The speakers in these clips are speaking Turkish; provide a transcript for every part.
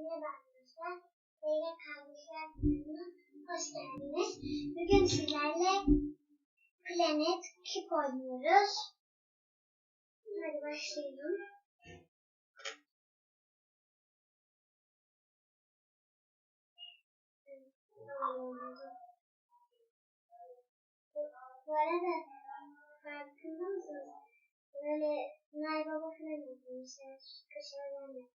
Merhaba arkadaşlar. Zeynep Kardeşler kanalına hoş geldiniz. Bugün sizlerle Planet Keep oynuyoruz. Hadi başlayalım. Bu arada farkında mısınız? Böyle Nay Baba falan yapmışlar. Kaşarlar yapmış.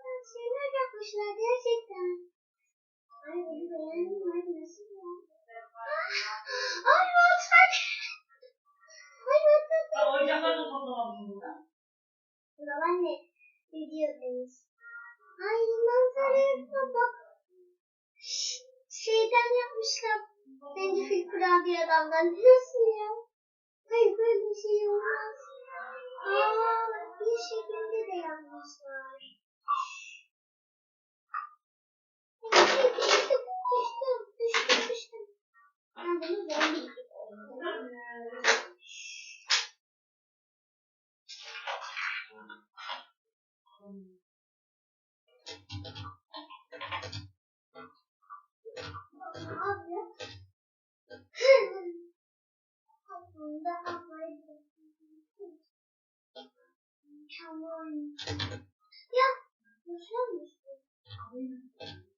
şeyler yapmışlar gerçekten. Ay bunu beğendim. Ay nasıl ya? Ay mutfak. Ay mutfak. Ya oyuncakları da toplamamışsın burada. Babaanne videodayız. Ay manzara bak. Şeyden yapmışlar. Zencefil kurabiye adamlar. Nasıl ya? Hayır böyle bir şey olmaz. Aa, bir şekilde de yapmışlar. Come on. Yeah, this one is good.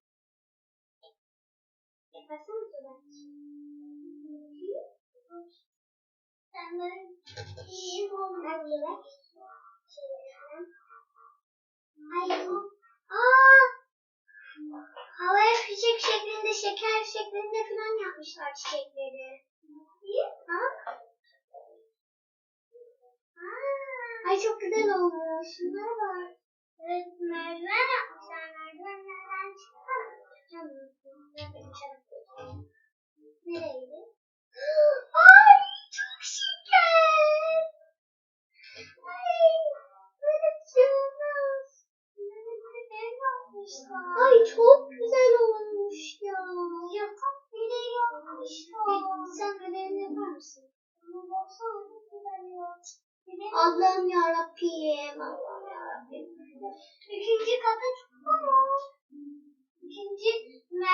Hayır. Aa! Havaya fişek şeklinde, şeker şeklinde falan yapmışlar çiçekleri. Bak. Aa, Ay çok güzel olmuş. Şunlara bak. Evet, merdiven yapmışlar. Merdivenlerden çıksana. Nereydi? Ay çok şeker. Ay böyle bir şey. Ay çok güzel olmuş ya. Yatak bile yapmışlar. Sen ödevini yapar mısın? Allah'ım yarabbim. Allah'ım yarabbim. İkinci kata çıkıyor.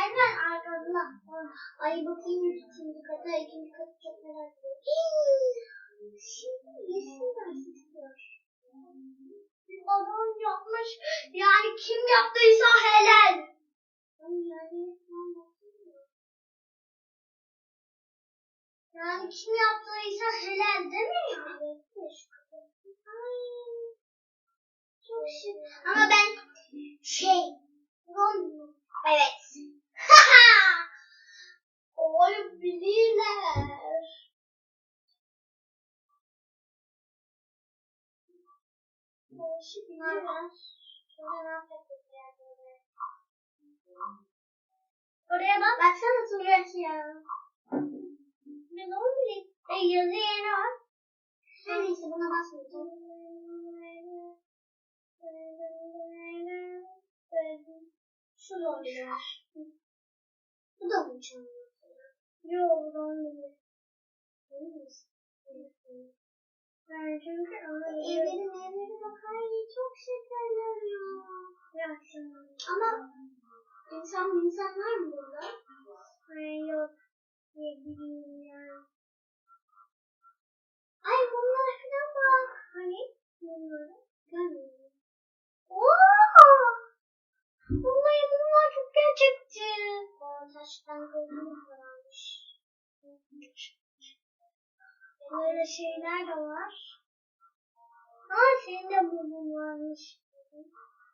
İkinci merdiven arkasında. Ay bakayım ikinci kata. ikinci kata çok merak ediyorum. Şimdi yesin dersi istiyor. Adam yapmış. Yani kim yaptıysa helal. Yani yani kim yaptıysa helal değil mi yani? Ay, çok şık. Ama ben şey, zombi. Evet. Oy bilirler. Şimdi ben sonra Oraya bak. Baksana Turaç ya. Ben onu bile. E, yazı yeni var. Her neyse buna basmayacağım. Şu zorluyor. Bu da mı uçan? Yok bu zombi. Emin misin? Ben çünkü Evlerin evleri bak ay çok şekerler ya. Ama insan insan var mı burada? Ay yok. Ne bileyim ya. Ay bunlara şuna bak. Hani? Bunlara. Görmüyorum. Ooo! Vallahi bunlar çok gerçekçi. Taştan gözümüz varmış. Böyle şeyler de var. Aa senin de burnun varmış.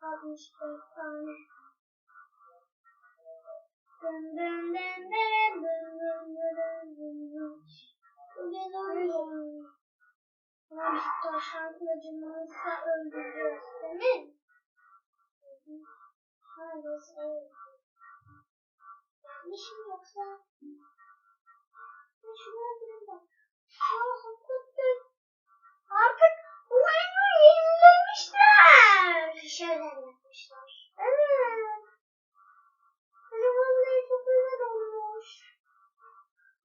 64 tane. Dın dın dın dın dın dın dın dın dın. Bu ne oluyor? Ama biz taşan kılıcımızla öldürüyoruz değil mi? Neredeyse Yanlış mı yoksa? Ben bir bak. Aa hakikaten. Artık bu oyunu yenilemişler. Şöyle yapmışlar. Evet. Hani vallahi çok güzel olmuş.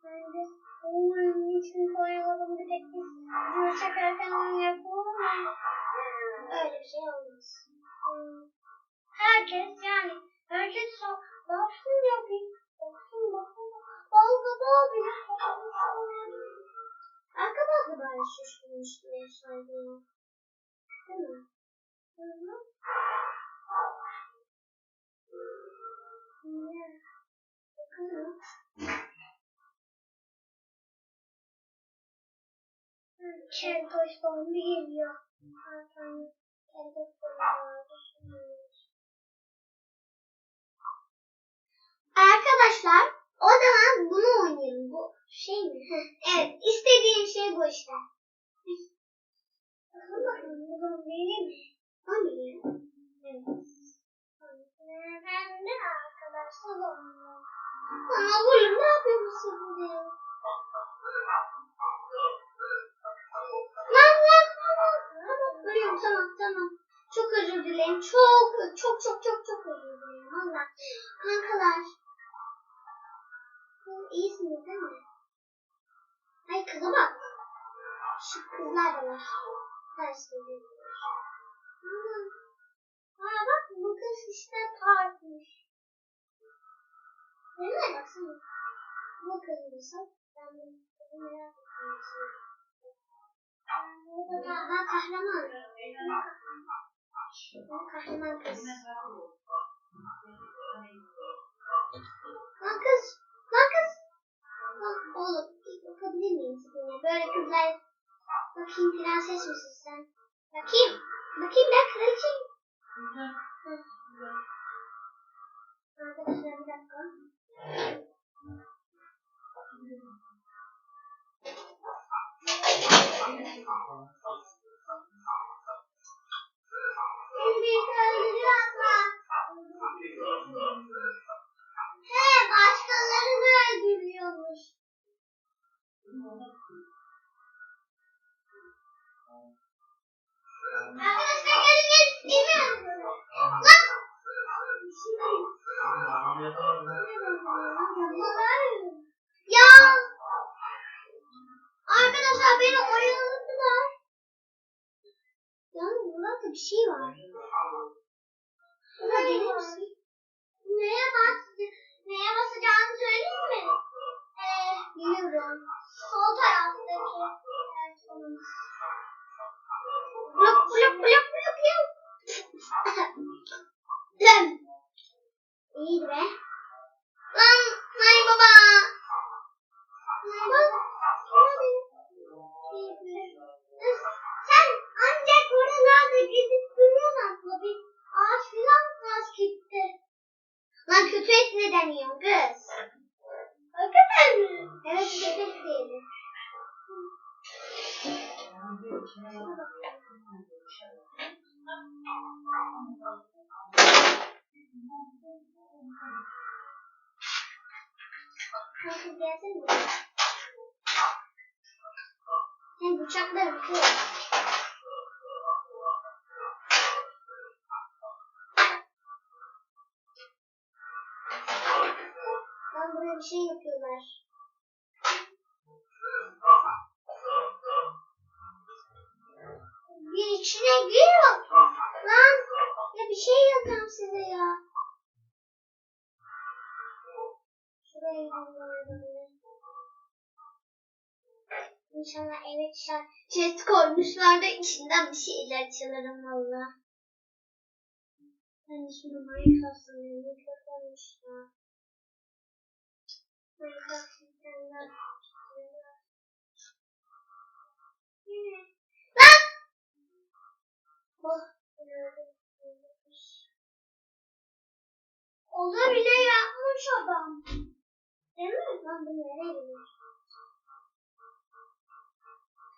Ben de o oyunun için koyalım bir tek biz video çekerken onu yapalım mı? Öyle bir şey olmaz. Herkes yani herkes so baksın yapayım. Arkadaşlar böyle şişmiş diye söylüyor. Değil mi? Hı hı. Niye? Bakalım. Keltoş zombi geliyor. Zaten keltoş zombi vardı. Arkadaşlar o zaman bunu oynayalım. Bu şey mi? Evet. istediğim şey bu işte. Bakalım bu zombi mi? O ya? Evet. Ben de arkadaşlar zombi. Ama oğlum ne yapıyorsun burada? Kahraman. Kahraman kız. Lan kız. Lan kız. Lan oğlum bakabilir miyim sizinle? Böyle kızlar. Bakayım prenses misin Giriyor. Lan ya bir şey yapacağım size ya. İnşallah eve çıkar. Chest koymuşlar da içinden bir şeyler çalarım valla. Ben de şunu Minecraft sanıyorum. Minecraft koymuşlar. Minecraft Onu bile yapmış adam. Değil mi? Lan bu nereye?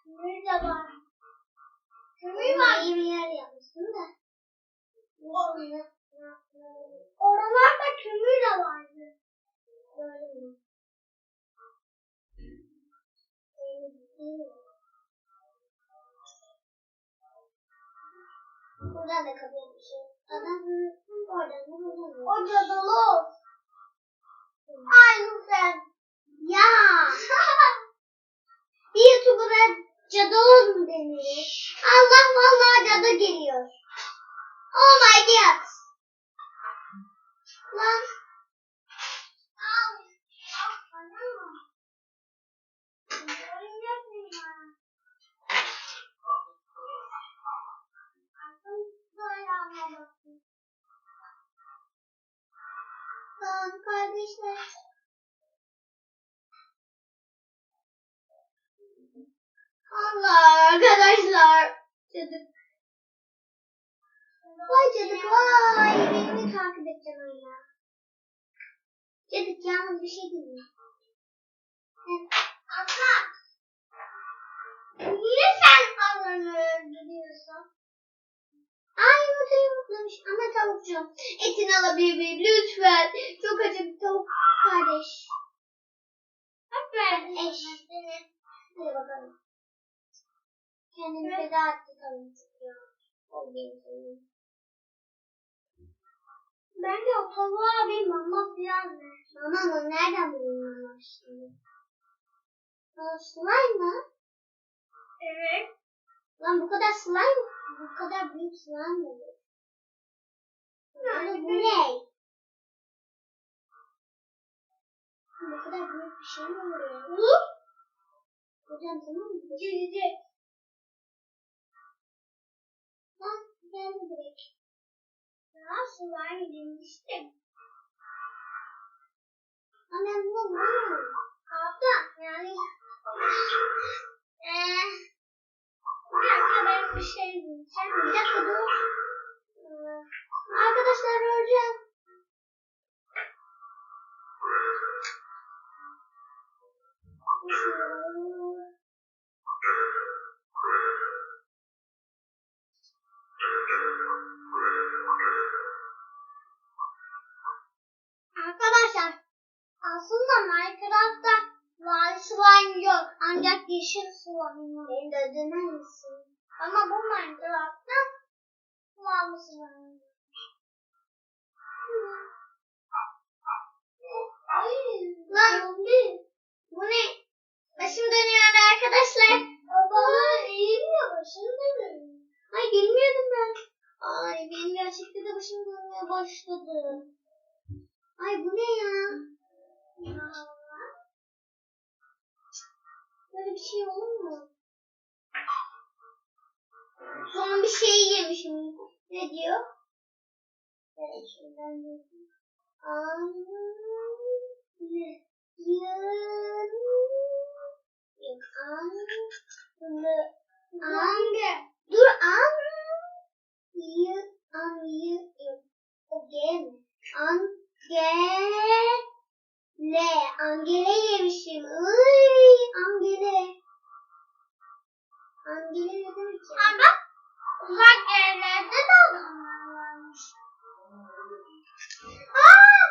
Kömür de var. Kömür var. İyi bir yer yapmışsın da. Neyse, Buradan da kapıya şey. Adam oradan da buradan da. O cadılı. Aynı sen. Ya. bir YouTuber'a cadılı mu denir? Allah vallahi cadı geliyor. Oh my god. Lan. Lan kardeşler. Allah arkadaşlar. Cadık. Vay cadık vay. Beni mi takip edeceksin hala? Cadık yalnız bir şey diyeyim. Abla. Niye sen alanı öldürüyorsun? Ay yumurtayı yumurtlamış ama tavukcuğum. Etini alabilir miyim lütfen? Çok acı bir tavuk kardeş. Verdim. Eş. Hadi bakalım. Kendini feda etti tavukcuk ya. O benim tavuğum. Bence o tavuğa bir mama falan ver. Mama mı? Nereden bulayım mama şimdi? Aa, slime mı? Evet. Lan bu kadar slime, bu kadar büyük slime mi olur? Yani bu ne? Bu kadar büyük bir şey mi olur ya? Bu? Hocam tamam mı? Gelecek. Lan geldi direkt. Ya slime demiştim. Ama ben bunu bulamıyorum. Abla yani eee dakika ben şey diyeceğim. Bir dakika dur. Ee, Arkadaşlar öleceğim. Arkadaşlar aslında Minecraft'ta mavi slime yok ancak yeşil slime var. Beni de öldürmez misin? Ama bu Minecraft'ta mavi slime var. Lan bu ne? Başım dönüyor arkadaşlar. Baba eğilmiyor başım dönüyor. Ay bilmiyordum ben. Ay benim gerçekten de başım dönmeye başladı. Ay bu ne ya? Bir şey olur mu? Son bir şey yemişim. Ne diyor? Evet şuradan? Yın... Yok an... An... Dur an... Yı... An... G mi? An... Ge... Le. Angele yemişim. Iy, angele. Angele ne demek ya? Ama uzak yerlerde de adamlar varmış. Aa!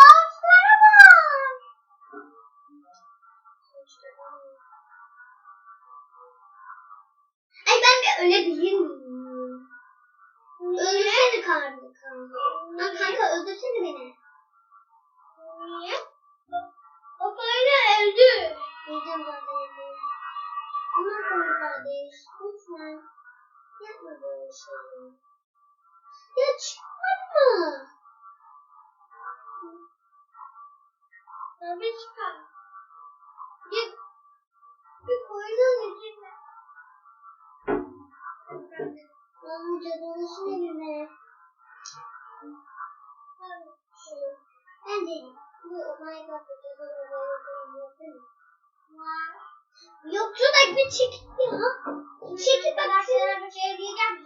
Ağaçlara bak! Ay ben bir ölebilir miyim? Öldürsene kanka. Lan kanka öldürsene beni. Niye? Öldü. Zaten yemeği. Ama kardeş. Lütfen. Yapma böyle şeyleri. Ya çıkmadı mı? Tabii çıkar. Bir, bir koyunun içinde. Lan bu cadılışın elime. Ben de bu Minecraft'ta cadılışın Çekil ya. Çekil bak sana bir şey diyeceğim.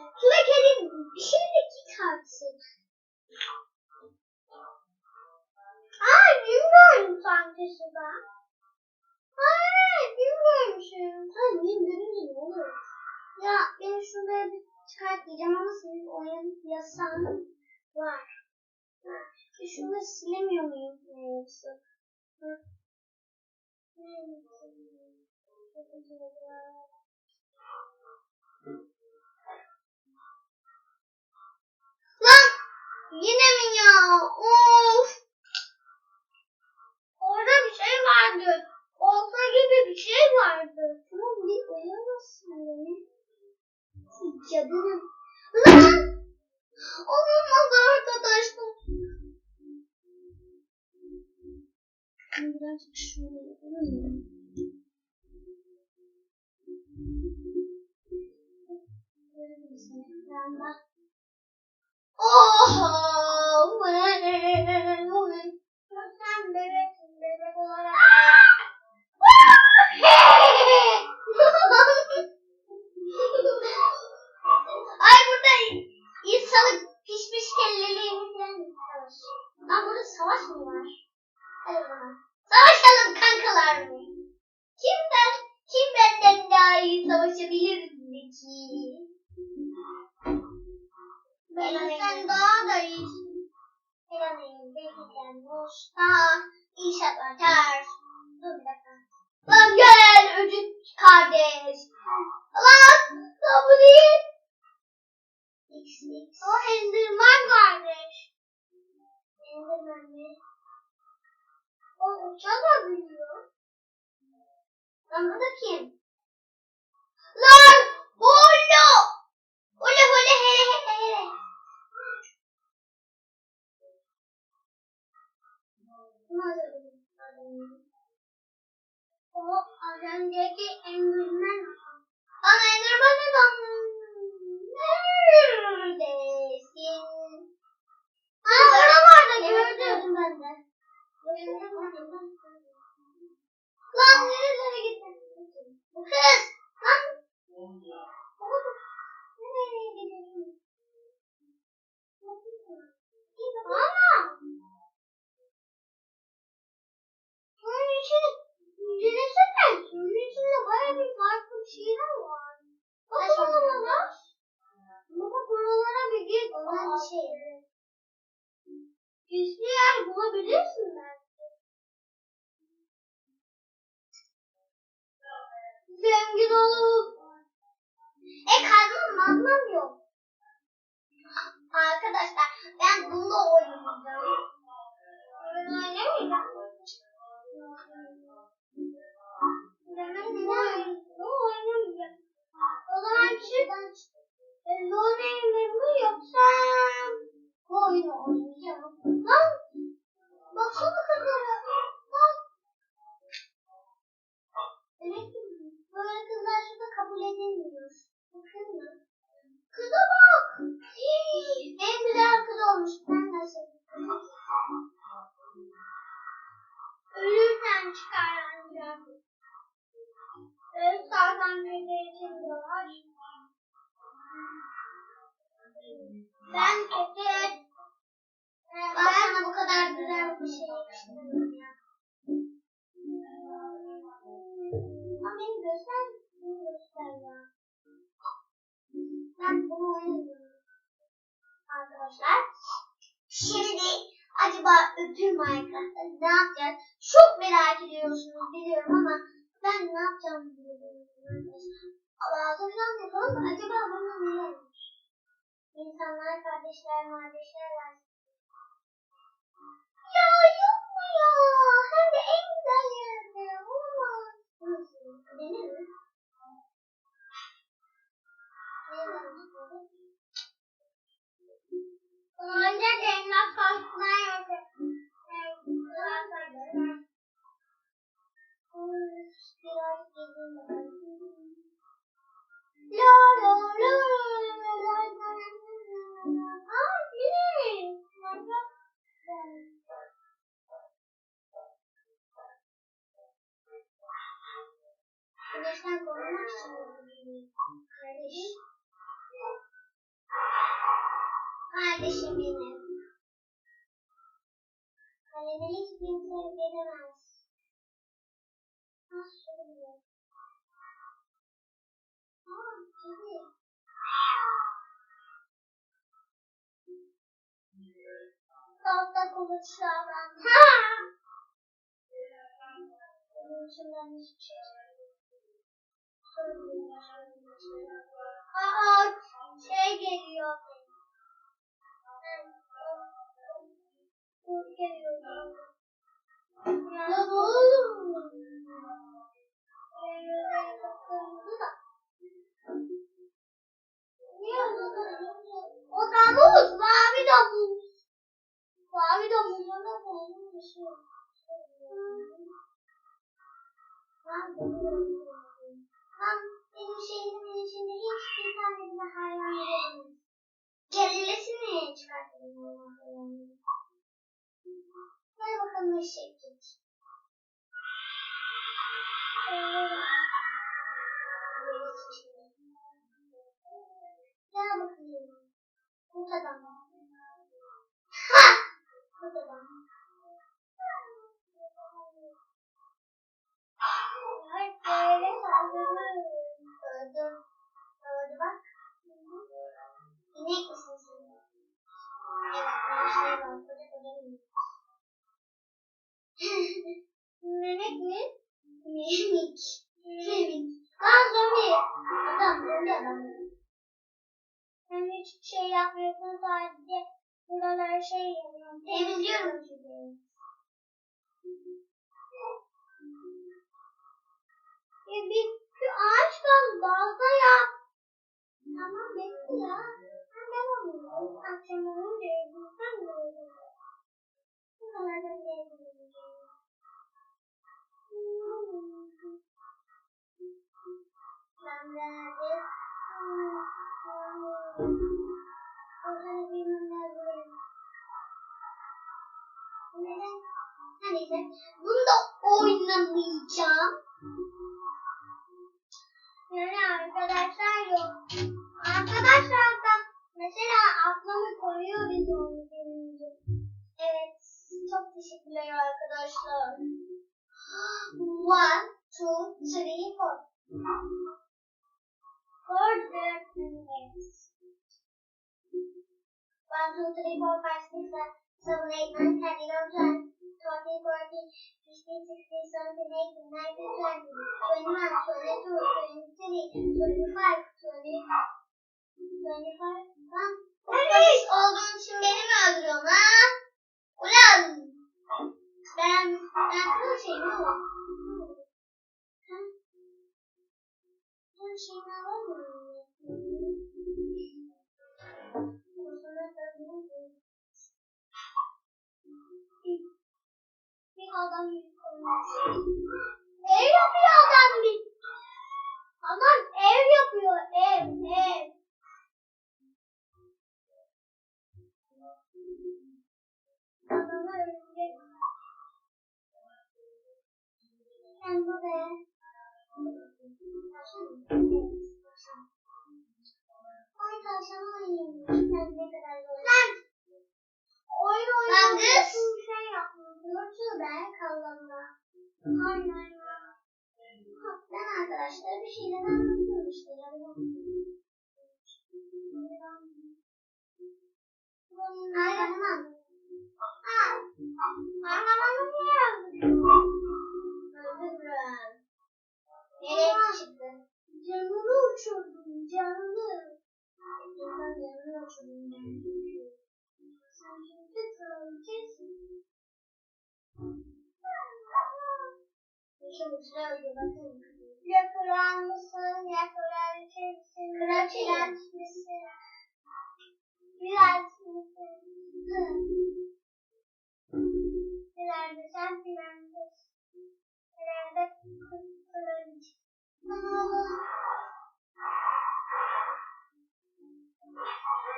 Yine mi ya? Of! Orada bir şey vardı. Olsa gibi bir şey vardı. Tamam bir uyuyamazsın beni. Cadının. Lan! Olmaz O Enderman kardeş. Enderman mi? O uçabiliyor. Lan bu da kim? Lan! Holo! Holo holo hele hele hele. O az önceki Enderman. Lan Enderman adam. Neredesin? Aa orada vardı gördüm ben de. Lan nerelere gittin? Bu kız. Lan. Nereye gidiyorsun? Ama. Bunun içinde denesene. Bunun içinde baya bir farklı bir şeyler var. Bak oralara. Git. Olan şey. Gizli yer bulabilirsin belki. Zengin olup. E kazmam mazmam yok. Arkadaşlar ben bununla oynayacağım. Ben oynamayacağım. Ki ne oynamayacağım. O zaman şuradan e, oynayayım mı yoksa bu oyunu oynayacağım. Lan baksana kızlara. Demek ki böyle kızlar şurada kabul edilmiyor. Bakın mı? Kıza bak. En güzel kız olmuş. Ben nasıl? Ölürsen çıkar İnsanlar kardeşler kardeşler var. Ya yok mu ya? Hem de en güzel yerde. Olamaz. Denir mi? Ancak emlak karşısına yok. Biraz gezeyim bakalım. La la Güneşten korunmak için yapıyorum. Kardeş. Kardeşim benim. Kalemi hiç kimse veremez. Nasıl oluyor? Aa, kedi. Tahta kılıçlardan. Ha! İçinden hiçbir şey. Aa, şey geliyor. Kurt geliyor. Ya ne olur? Ee, kırmızı da. Niye O davul, mavi davul. Mavi davul bana davul bir. Ben benim şehrimin içinde hiçbir tane bile hayvan görmedim. Kellesini çıkarttım o hayvanları. Gel bakalım eşekçik. Gel bakayım. Kurt adam. Ha! Hayır böyle saldırır. Öldü. Öldü bak. İnek misin sen? Evet, ben şey var. Koca koca inek. Menek mi? Mimik. Mimik. Aa zombi. Adam, zombi adam. Sen hiçbir şey yapmıyorsun sadece buraları şey yapıyorsun. Temizliyorum çünkü. Ya bir, bir ağaç var balta yap. Tamam bekle ya. Ben devam ediyorum. Akşam olunca evlilikten mi olacak? Bu kadar da bir. Ben de Böyle. Neden? Neyse. Bunu da oynamayacağım. Yani arkadaşlar yok. Arkadaşlar da mesela aklımı koyuyor biz onu gelince. Evet. Çok teşekkürler arkadaşlar. One, two, three, four. Four minutes. One, two, three, four, five, six, seven, eight, nine, ten, eleven, twelve, thirteen, fourteen, fifteen, sixteen, seventeen, eighteen, nineteen, twenty, twenty-one, twenty-two, twenty-three, twenty-five, twenty, twenty-five, one. Polis olduğun için beni mi öldürüyorsun ha? Ulan! Ben, ben kıl şeyimi alayım. Bir adam koymuş. Ev yapıyor adam bir. Adam ev yapıyor ev ev. Adama ölecek. Sen buraya. Ay tavşan oynayayım. Sen ne kadar zor. Sen oyun oynuyorsun. Şey yapmıyorsun. ben kallamda. Aynen ya. Ben arkadaşlara bir şeyler anlatıyorum işte. Kahraman. Ha. Kahramanı niye öldürdün? Öldürürüm. Nereye çıktı? Canını uçurdum, canını. Canını uçurdum. Sen şimdi kraliçesin. Şimdi şöyle bakın. Ya kral mısın, ya kraliçesin, kraliçe misin? Prens misin? Nerede sen prenses? Nerede kraliçe? Ha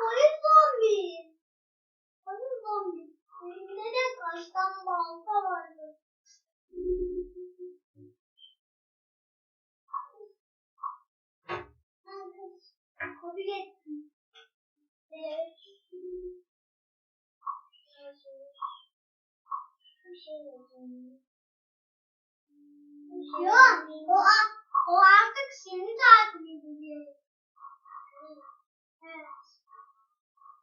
polis zombi. Polis zombi. Elimde de taştan balta vardı. Kabul ettim. Evet. Bir şey yapacağım. Yok. O, o artık seni takip ediyor. Evet.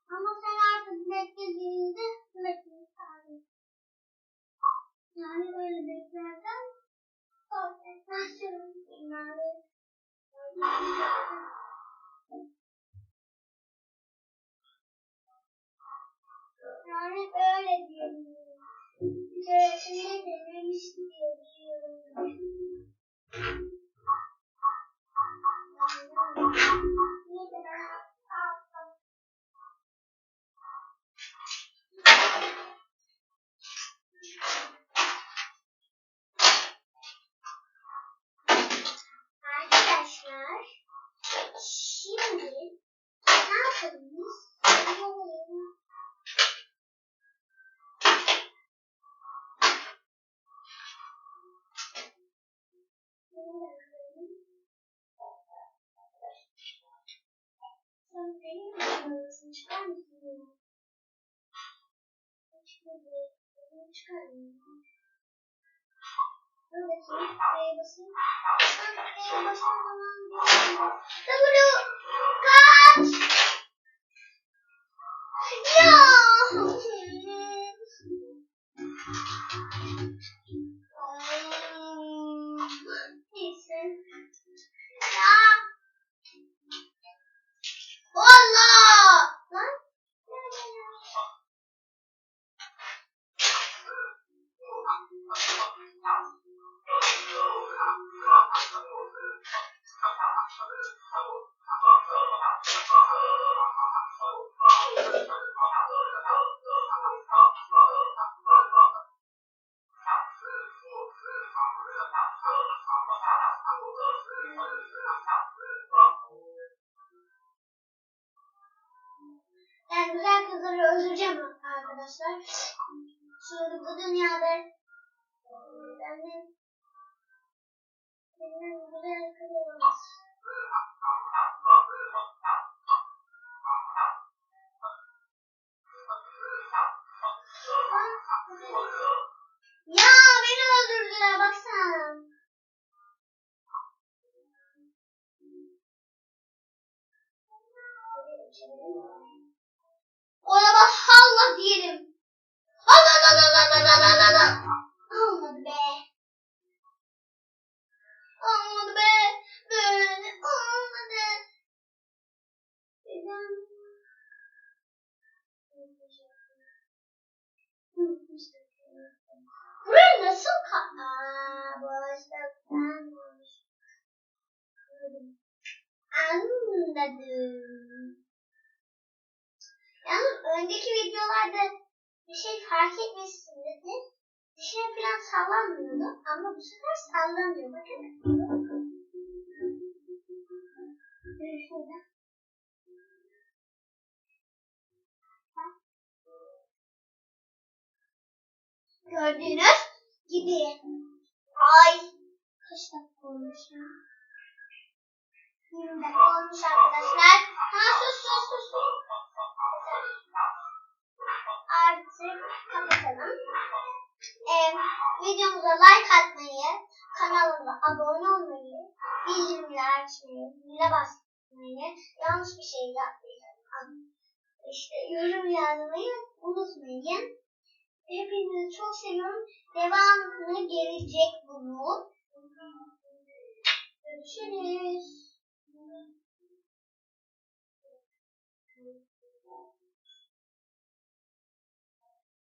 Ama sen artık beklediğinde sürekli takip Yani böyle beklerken sonra başlıyorum. Yani yani öyle. Bir keresinde denemiştim diye biliyorum. Bunu çıkarmıyorum. Dur bakayım. Buraya basayım. Ben buraya basma zaman bilmiyorum. W kaç! Anladım. Yalnız önceki videolarda bir şey fark etmişsinizdir. Dişine falan sallanmıyordu ama bu sefer sallanıyor. Bakın. Şöyle. Gördüğünüz gibi. Ay. Kaç dakika olmuş ya? 20 dakika olmuş arkadaşlar. Ha sus sus sus. Artık kapatalım. Ee, videomuza like atmayı, kanalımıza abone olmayı, bildirimleri açmayı, zile basmayı, yanlış bir şey yapmayı, işte yorum yazmayı unutmayın. Hepinizi çok seviyorum. Devamlı gelecek bunun. Görüşürüz.